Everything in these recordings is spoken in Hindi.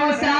hermosa.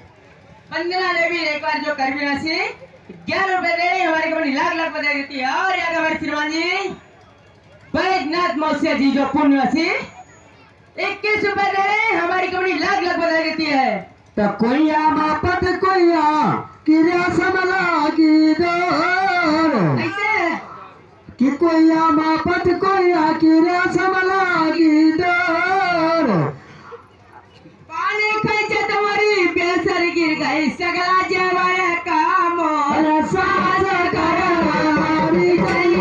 श्रीमान जी वंदना एक बार जो कर भी नसी ग्यारह रुपए दे रही हमारी कंपनी लाख लाख रुपए देती है और हमारे श्रीमान जी बैजनाथ मौसिया जी जो पुण्यवासी इक्कीस रुपए दे रहे हमारी कंपनी लाख लाख रुपए देती है तो कोई मापत कोई किरिया समला की दौर ऐसे कि कोई मापत कोई किरिया समला की दौर गिर गई सगळा जेवाया काम अरे साज कर गई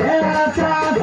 ए साज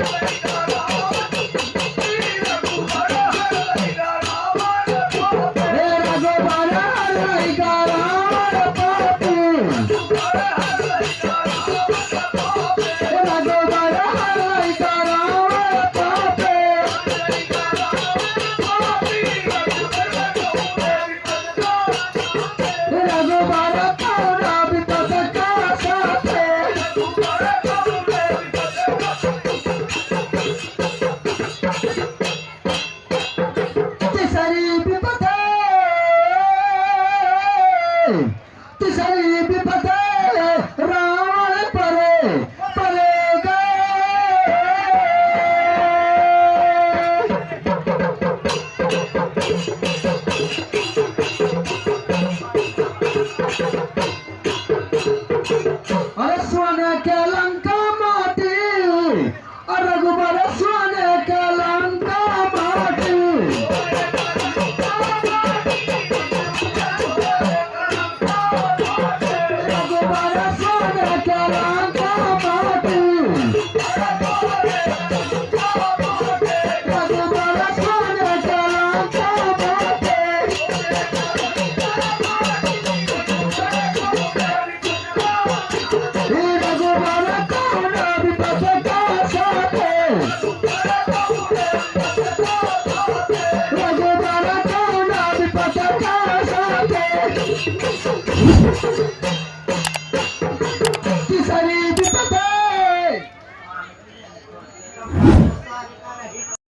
पापी हे सोने के